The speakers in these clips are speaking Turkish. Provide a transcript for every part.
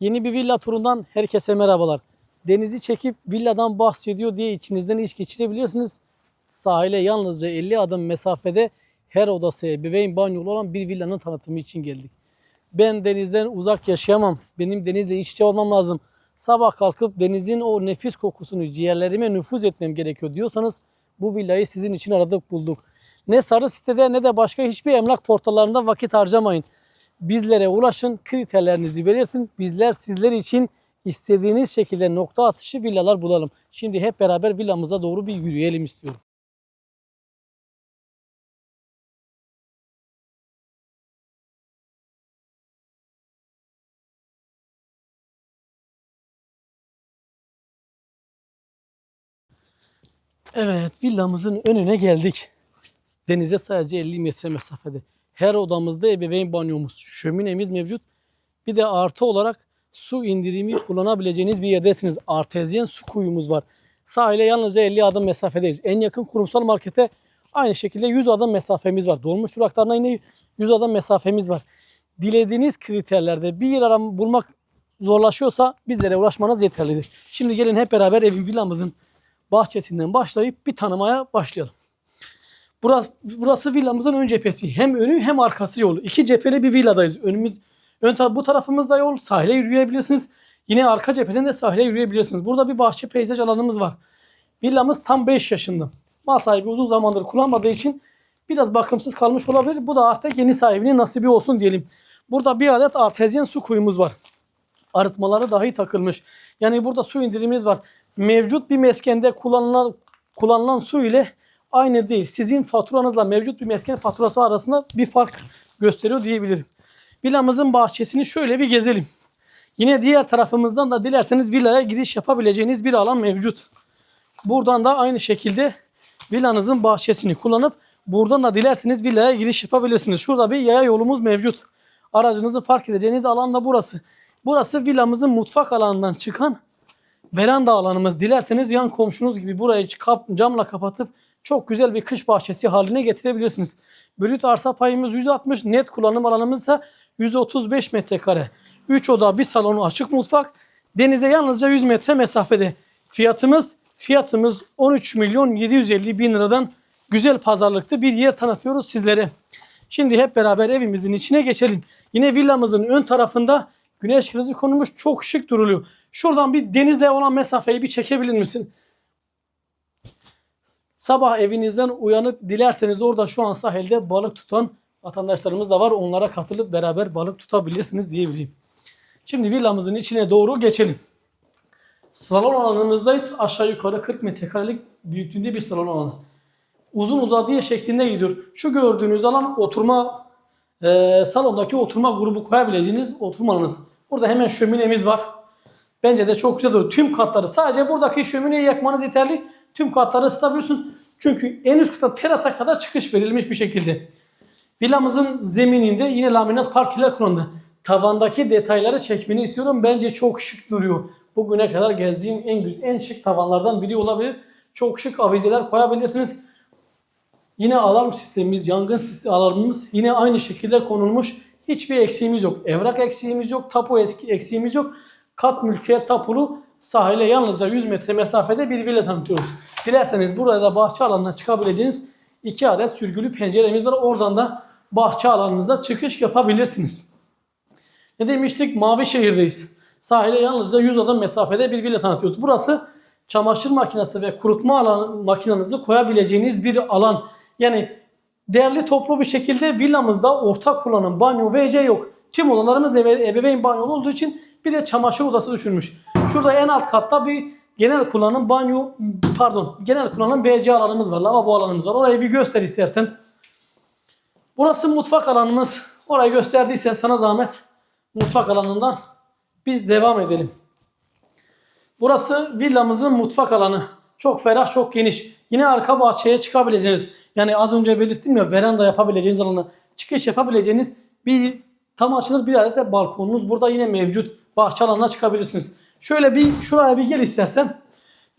Yeni bir villa turundan herkese merhabalar. Denizi çekip villadan bahsediyor diye içinizden iş geçirebilirsiniz. Sahile yalnızca 50 adım mesafede her odası ebeveyn banyolu olan bir villanın tanıtımı için geldik. Ben denizden uzak yaşayamam. Benim denizle iç içe olmam lazım. Sabah kalkıp denizin o nefis kokusunu ciğerlerime nüfuz etmem gerekiyor diyorsanız bu villayı sizin için aradık bulduk. Ne sarı sitede ne de başka hiçbir emlak portallarında vakit harcamayın. Bizlere ulaşın, kriterlerinizi belirtin. Bizler sizler için istediğiniz şekilde nokta atışı villalar bulalım. Şimdi hep beraber villamıza doğru bir yürüyelim istiyorum. Evet, villamızın önüne geldik. Denize sadece 50 metre mesafede. Her odamızda ebeveyn banyomuz, şöminemiz mevcut. Bir de artı olarak su indirimi kullanabileceğiniz bir yerdesiniz. Artezyen su kuyumuz var. Sahile yalnızca 50 adım mesafedeyiz. En yakın kurumsal markete aynı şekilde 100 adım mesafemiz var. Dolmuş duraklarına yine 100 adım mesafemiz var. Dilediğiniz kriterlerde bir yer aram bulmak zorlaşıyorsa bizlere ulaşmanız yeterlidir. Şimdi gelin hep beraber evin villamızın bahçesinden başlayıp bir tanımaya başlayalım. Burası, burası villamızın ön cephesi. Hem önü hem arkası yolu. İki cepheli bir villadayız. Önümüz, ön taraf, bu tarafımızda yol. Sahile yürüyebilirsiniz. Yine arka cepheden de sahile yürüyebilirsiniz. Burada bir bahçe peyzaj alanımız var. Villamız tam 5 yaşında. Mal sahibi uzun zamandır kullanmadığı için biraz bakımsız kalmış olabilir. Bu da artık yeni sahibinin nasibi olsun diyelim. Burada bir adet artezyen su kuyumuz var. Arıtmaları dahi takılmış. Yani burada su indirimimiz var. Mevcut bir meskende kullanılan kullanılan su ile aynı değil. Sizin faturanızla mevcut bir mesken faturası arasında bir fark gösteriyor diyebilirim. Villamızın bahçesini şöyle bir gezelim. Yine diğer tarafımızdan da dilerseniz villaya giriş yapabileceğiniz bir alan mevcut. Buradan da aynı şekilde villanızın bahçesini kullanıp buradan da dilerseniz villaya giriş yapabilirsiniz. Şurada bir yaya yolumuz mevcut. Aracınızı park edeceğiniz alan da burası. Burası villamızın mutfak alanından çıkan veranda alanımız. Dilerseniz yan komşunuz gibi burayı camla kapatıp çok güzel bir kış bahçesi haline getirebilirsiniz. Brüt arsa payımız 160, net kullanım alanımız ise 135 metrekare. 3 oda, bir salonu, açık mutfak. Denize yalnızca 100 metre mesafede. Fiyatımız fiyatımız 13 milyon 750 bin liradan güzel pazarlıklı bir yer tanıtıyoruz sizlere. Şimdi hep beraber evimizin içine geçelim. Yine villamızın ön tarafında güneş kılıcı konulmuş çok şık duruluyor. Şuradan bir denizle olan mesafeyi bir çekebilir misin? Sabah evinizden uyanıp dilerseniz orada şu an sahilde balık tutan vatandaşlarımız da var. Onlara katılıp beraber balık tutabilirsiniz diyebileyim. Şimdi villamızın içine doğru geçelim. Salon alanımızdayız. Aşağı yukarı 40 metrekarelik büyüklüğünde bir salon alanı. Uzun uzadıya şeklinde gidiyor. Şu gördüğünüz alan oturma e, salondaki oturma grubu koyabileceğiniz oturma alanınız. Burada hemen şöminemiz var. Bence de çok güzel olur. Tüm katları sadece buradaki şömineyi yakmanız yeterli. Tüm katları ısıtabiliyorsunuz. Çünkü en üst kata terasa kadar çıkış verilmiş bir şekilde. Villamızın zemininde yine laminat parkeler kullanıldı. Tavandaki detayları çekmeni istiyorum. Bence çok şık duruyor. Bugüne kadar gezdiğim en güzel, en şık tavanlardan biri olabilir. Çok şık avizeler koyabilirsiniz. Yine alarm sistemimiz, yangın sistemi alarmımız yine aynı şekilde konulmuş. Hiçbir eksiğimiz yok. Evrak eksiğimiz yok. Tapu eski eksiğimiz yok. Kat mülkiyet tapulu sahile yalnızca 100 metre mesafede bir villa tanıtıyoruz. Dilerseniz burada da bahçe alanına çıkabileceğiniz iki adet sürgülü penceremiz var. Oradan da bahçe alanınıza çıkış yapabilirsiniz. Ne demiştik? Mavi şehirdeyiz. Sahile yalnızca 100 adım mesafede bir villa tanıtıyoruz. Burası çamaşır makinesi ve kurutma alan, makinenizi koyabileceğiniz bir alan. Yani değerli toplu bir şekilde villamızda ortak kullanım banyo WC yok. Tüm odalarımız ebe- ebeveyn banyolu olduğu için bir de çamaşır odası düşünmüş. Şurada en alt katta bir genel kullanım banyo pardon genel kullanım WC alanımız var. Lavabo alanımız var. Orayı bir göster istersen. Burası mutfak alanımız. Orayı gösterdiysen sana zahmet mutfak alanından biz devam edelim. Burası villamızın mutfak alanı. Çok ferah, çok geniş. Yine arka bahçeye çıkabileceğiniz, yani az önce belirttim ya veranda yapabileceğiniz alanı, çıkış yapabileceğiniz bir tam açılır bir adet de balkonunuz burada yine mevcut. Bahçe alanına çıkabilirsiniz. Şöyle bir şuraya bir gel istersen.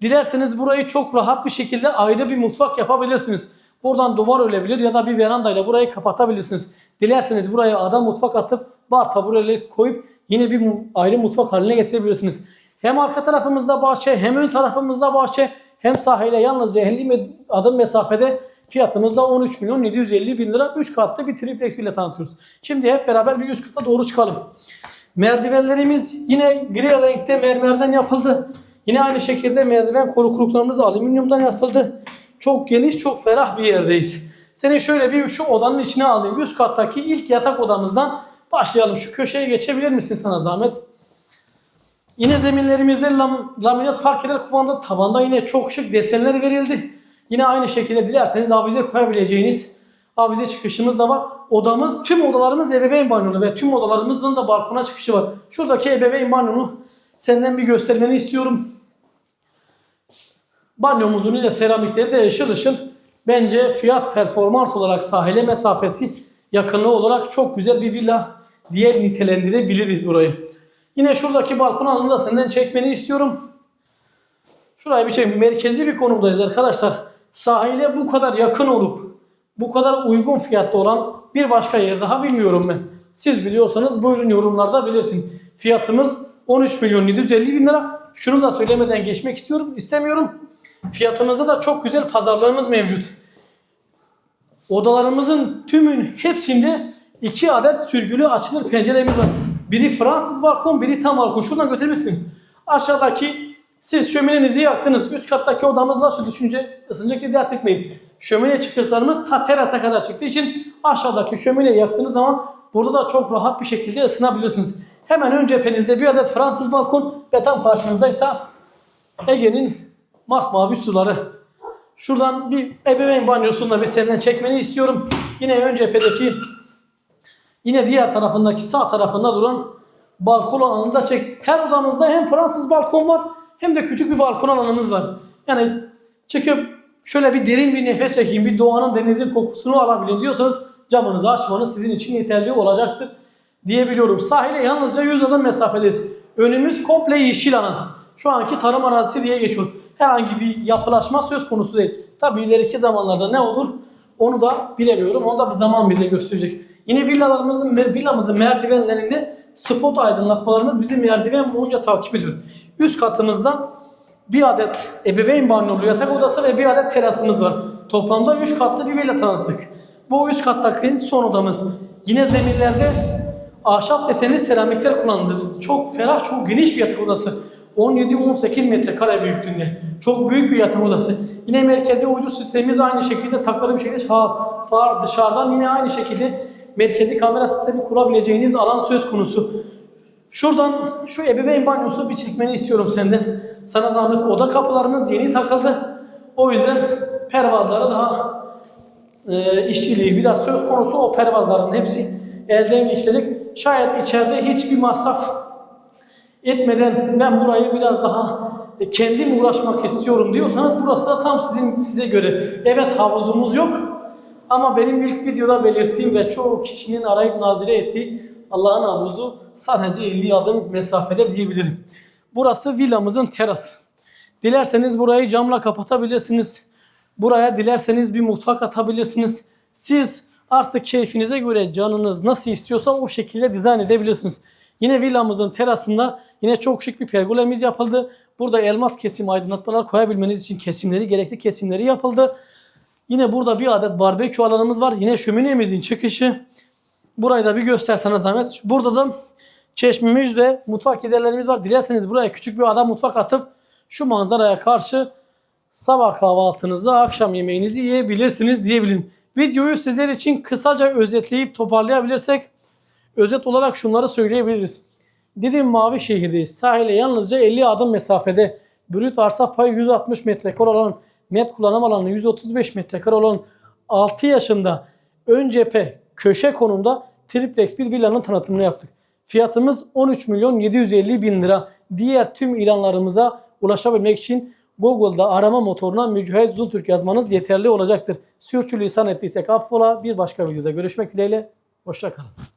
Dilerseniz burayı çok rahat bir şekilde ayrı bir mutfak yapabilirsiniz. Buradan duvar ölebilir ya da bir verandayla burayı kapatabilirsiniz. Dilerseniz buraya ada mutfak atıp bar tabureleri koyup yine bir ayrı mutfak haline getirebilirsiniz. Hem arka tarafımızda bahçe hem ön tarafımızda bahçe hem sahile yalnızca 50 me- adım mesafede fiyatımız da 13 milyon 750 bin lira 3 katlı bir triplex villa tanıtıyoruz. Şimdi hep beraber bir üst kata doğru çıkalım. Merdivenlerimiz yine gri renkte mermerden yapıldı. Yine aynı şekilde merdiven korukluklarımız alüminyumdan yapıldı. Çok geniş, çok ferah bir yerdeyiz. Seni şöyle bir şu odanın içine alayım. Üst kattaki ilk yatak odamızdan başlayalım. Şu köşeye geçebilir misin sana zahmet? Yine zeminlerimizde lam, laminat parkeler kullanıldı. Tavanda yine çok şık desenler verildi. Yine aynı şekilde dilerseniz avize koyabileceğiniz avize çıkışımız da var. Odamız, tüm odalarımız ebeveyn banyolu ve tüm odalarımızın da balkona çıkışı var. Şuradaki ebeveyn banyonu senden bir göstermeni istiyorum. Banyomuzun yine seramikleri de ışıl ışıl. Bence fiyat performans olarak sahile mesafesi yakınlığı olarak çok güzel bir villa diye nitelendirebiliriz burayı. Yine şuradaki balkon alanını da senden çekmeni istiyorum. Şuraya bir çek. Merkezi bir konumdayız arkadaşlar. Sahile bu kadar yakın olup bu kadar uygun fiyatlı olan bir başka yer daha bilmiyorum ben. Siz biliyorsanız buyurun yorumlarda belirtin. Fiyatımız 13 milyon 750 bin lira. Şunu da söylemeden geçmek istiyorum. istemiyorum. Fiyatımızda da çok güzel pazarlarımız mevcut. Odalarımızın tümün hepsinde iki adet sürgülü açılır penceremiz var. Biri Fransız balkon, biri tam balkon. Şuradan götürebilirsin. Aşağıdaki siz şöminenizi yaktınız. Üst kattaki odamız nasıl düşünce ısınacak diye dert etmeyin. Şömine çıkışlarımız ta terasa kadar çıktığı için aşağıdaki şömineyi yaktığınız zaman burada da çok rahat bir şekilde ısınabilirsiniz. Hemen ön cephenizde bir adet Fransız balkon ve tam karşınızdaysa Ege'nin masmavi suları. Şuradan bir ebeveyn banyosunu da bir senden çekmeni istiyorum. Yine ön cephedeki yine diğer tarafındaki sağ tarafında duran balkon alanını da çek. Her odamızda hem Fransız balkon var hem de küçük bir balkon alanımız var. Yani çıkıp şöyle bir derin bir nefes çekeyim, bir doğanın denizin kokusunu alabilin diyorsanız camınızı açmanız sizin için yeterli olacaktır diyebiliyorum. Sahile yalnızca 100 adım mesafedeyiz. Önümüz komple yeşil alan. Şu anki tarım arazisi diye geçiyor. Herhangi bir yapılaşma söz konusu değil. Tabii ileriki zamanlarda ne olur onu da bilemiyorum. Onu da bir zaman bize gösterecek. Yine villalarımızın villamızın merdivenlerinde spot aydınlatmalarımız bizi merdiven boyunca takip ediyor. Üst katımızda bir adet ebeveyn banyolu yatak odası ve bir adet terasımız var. Toplamda 3 katlı bir villa tanıttık. Bu üst kattaki son odamız. Yine zeminlerde ahşap desenli seramikler kullandığımız çok ferah, çok geniş bir yatak odası. 17-18 metrekare büyüklüğünde. Çok büyük bir yatak odası. Yine merkezi uydu sistemimiz aynı şekilde takılı bir şekilde far dışarıdan yine aynı şekilde merkezi kamera sistemi kurabileceğiniz alan söz konusu. Şuradan şu ebeveyn banyosu bir çekmeni istiyorum senden. Sana zahmet oda kapılarımız yeni takıldı. O yüzden pervazları daha e, işçiliği biraz söz konusu. O pervazların hepsi elden geçirecek. Şayet içeride hiçbir masraf etmeden ben burayı biraz daha e, kendim uğraşmak istiyorum diyorsanız burası da tam sizin size göre. Evet havuzumuz yok ama benim ilk videoda belirttiğim ve çoğu kişinin arayıp nazire ettiği Allah'ın havuzu sadece 50 adım mesafede diyebilirim. Burası villamızın terası. Dilerseniz burayı camla kapatabilirsiniz. Buraya dilerseniz bir mutfak atabilirsiniz. Siz artık keyfinize göre canınız nasıl istiyorsa o şekilde dizayn edebilirsiniz. Yine villamızın terasında yine çok şık bir pergolemiz yapıldı. Burada elmas kesim aydınlatmalar koyabilmeniz için kesimleri, gerekli kesimleri yapıldı. Yine burada bir adet barbekü alanımız var. Yine şöminemizin çıkışı. Burayı da bir göstersene zahmet. Burada da çeşmemiz ve mutfak giderlerimiz var. Dilerseniz buraya küçük bir ada mutfak atıp şu manzaraya karşı sabah kahvaltınızı, akşam yemeğinizi yiyebilirsiniz diyebilirim. Videoyu sizler için kısaca özetleyip toparlayabilirsek özet olarak şunları söyleyebiliriz. Didim Mavi şehirdeyiz. Sahile yalnızca 50 adım mesafede. Brüt arsa payı 160 metrekare olan, net kullanım alanı 135 metrekare olan 6 yaşında ön cephe köşe konumda triplex bir villanın tanıtımını yaptık. Fiyatımız 13 milyon 750 bin lira. Diğer tüm ilanlarımıza ulaşabilmek için Google'da arama motoruna Mücahit Zultürk yazmanız yeterli olacaktır. Sürçülisan ettiysek affola. Bir başka videoda görüşmek dileğiyle. Hoşçakalın.